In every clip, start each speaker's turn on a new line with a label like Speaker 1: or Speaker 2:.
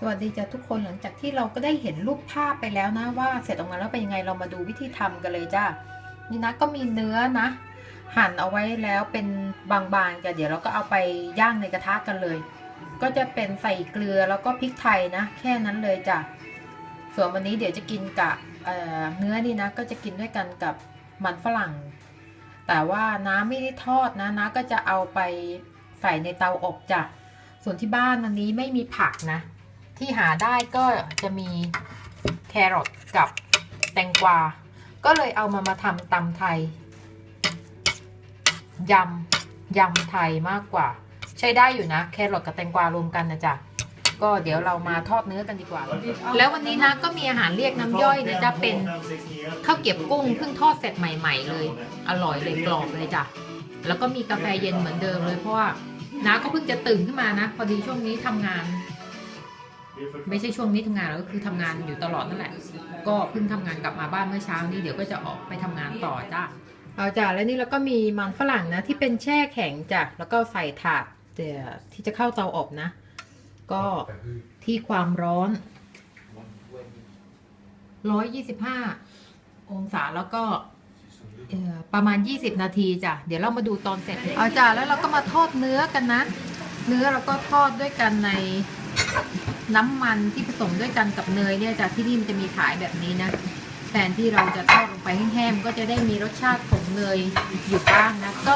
Speaker 1: สวัสดีจ้ะทุกคนหลังจากที่เราก็ได้เห็นรูปภาพไปแล้วนะว่าเสร็จออกมาแล้วเป็นยังไงเรามาดูวิธีทำกันเลยจ้านี่นะก็มีเนื้อนะ หั่นเอาไว้แล้วเป็นบางๆจ้ะเดี๋ยวเราก็เอาไปย่างในกระทะกันเลย ก็จะเป็นใส่เกลือแล้วก็พริกไทยนะ แค่นั้นเลยจ้ะส่วนวันนี้เดี๋ยวจะกินกับเเนื้อนี่นะก็จะกินด้วยกันกับมันฝรั่ง แต่ว่าน้าไม่ได้ทอดนะน้าก็จะเอาไปใส่ในเตาอบจ้ะส่วนที่บ้านวันนี้ไม่มีผักนะ ที่หาได้ก็จะมีแครอทกับแตงกวา ก็เลยเอามามาทำตำไทยยำยำไทยมากกว่า ใช้ได้อยู่นะ แครอทกับแตงกวารวมกันนะจ๊ะก็เดี๋ยวเรามาทอดเนื้อกันดีกว่า แล้ววันนี้นะก็มีอาหารเรียกน้ำย่อยนะจะเป็นข้าวเกรียบกุ้งเพิ่งทอดเสร็จใหม่ ๆ เลย อร่อยเลยกรอบเลยจ้ะแล้วก็มีกาแฟเย็นเหมือนเดิมเลยเพราะว่าน้าก็เพิ่งจะตื่นขึ้นมานะ พอดีช่วงนี้ทำงาน ไม่ใช่ช่วงนี้ทำงานแล้วก็คือทำงานอยู่ตลอดนั่นแหละ ก็เพิ่งทำงานกลับมาบ้านเมื่อเช้านี้เดี๋ยวก็จะออกไปทำงานต่อจ้าเอาจ้าแล้วนี่เราก็มีมันฝรั่งนะที่เป็นแช่แข็งจ้ะแล้วก็ใส่ถาดเดี๋ยวที่จะเข้าเตาอบนะ ก็ที่ความร้อน125องศาแล้วก็เอ่อประมาณ 20 นาทีจ้ะ เดี๋ยวเรามาดูตอนเสร็จ เอาจ้าแล้วเราก็มาทอดเนื้อกันนะ เนื้อเราก็ทอดด้วยกันใน น้ำมันที่ผสมด้วยกันกับเนยเนี่ยจากที่นี่มันจะมีขายแบบนี้นะแทนที่เราจะทอดลงไปแห้งๆก็จะได้มีรสชาติของเนยอยู่บ้างนะก็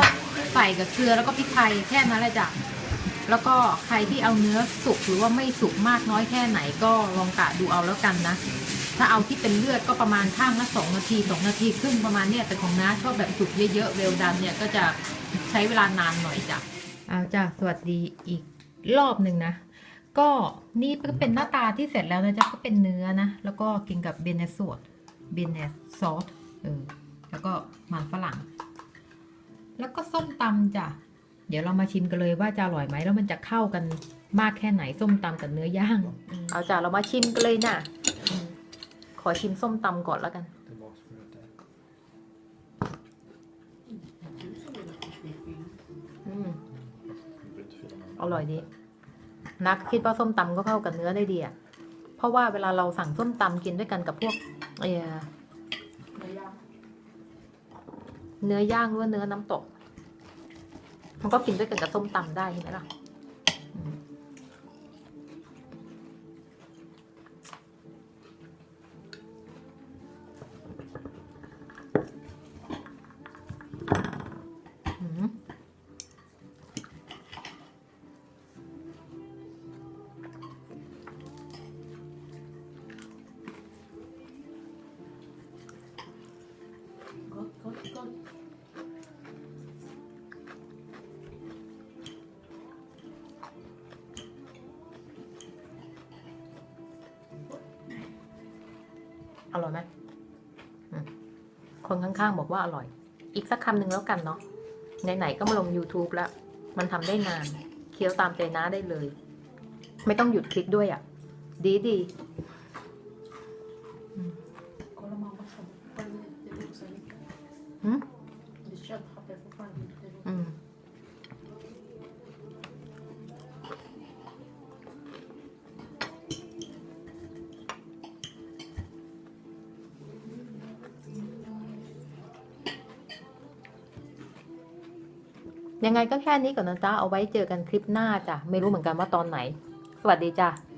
Speaker 1: ใส่กับเกลือแล้วก็พริกไทยแค่นั้นแหละจ้ะแล้วก็ใครที่เอาเนื้อสุกหรือว่าไม่สุกมากน้อยแค่ไหนก็ลองกะดูเอาแล้วกันนะ ถ้าเอาที่เป็นเลือดก็ประมาณข้างละสองนาทีสองนาทีครึ่งประมาณเนี้ยแต่ของน้าชอบแบบสุกเยอะๆเวลดันเนี่ยก็จะใช้เวลานานหน่อยจ้ะเอาจ้ะสวัสดีอีกรอบหนึ่งนะ ก็นี่ก็เป็นหน้าตาที่เสร็จแล้วนะจ๊ะก็เป็นเนื้อนะ แล้วก็กินกับเบเนสซอสเบเนสซอสเออแล้วก็มันฝรั่ง แล้วก็ส้มตำจ้ะเดี๋ยวเรามาชิมกันเลยว่าจะอร่อยไหมแล้วมันจะเข้ากันมากแค่ไหนส้มตำกับเนื้อย่างเอาจ้ะเรามาชิมกันเลยนะอืมขอชิมส้มตำก่อนแล้วกันอืมอร่อยดี นักคิดว่าส้มตำก็เข้ากับเนื้อได้ดีอะเพราะว่าเวลาเราสั่งส้มตำกินด้วยกันกับพวกเออเนื้อย่างหรือว่าเนื้อน้ำตก มันก็กินด้วยกันกับส้มตำได้ใช่ไหมล่ะ อร่อยไหมคนข้างๆบอกว่าอร่อย อีกสักคำหนึ่งแล้วกันเนาะไหนๆก็มาลง YouTube แล้ว มันทำได้นาน เคี้ยวตามใจน้าได้เลย ไม่ต้องหยุดคลิกด้วยอะ่ะ ดีดีอืม ยังไงก็แค่นี้ก่อนนะจ๊ะเอาไว้เจอกันคลิปหน้าจ้ะไม่รู้เหมือนกันว่าตอนไหน สวัสดีจ้ะ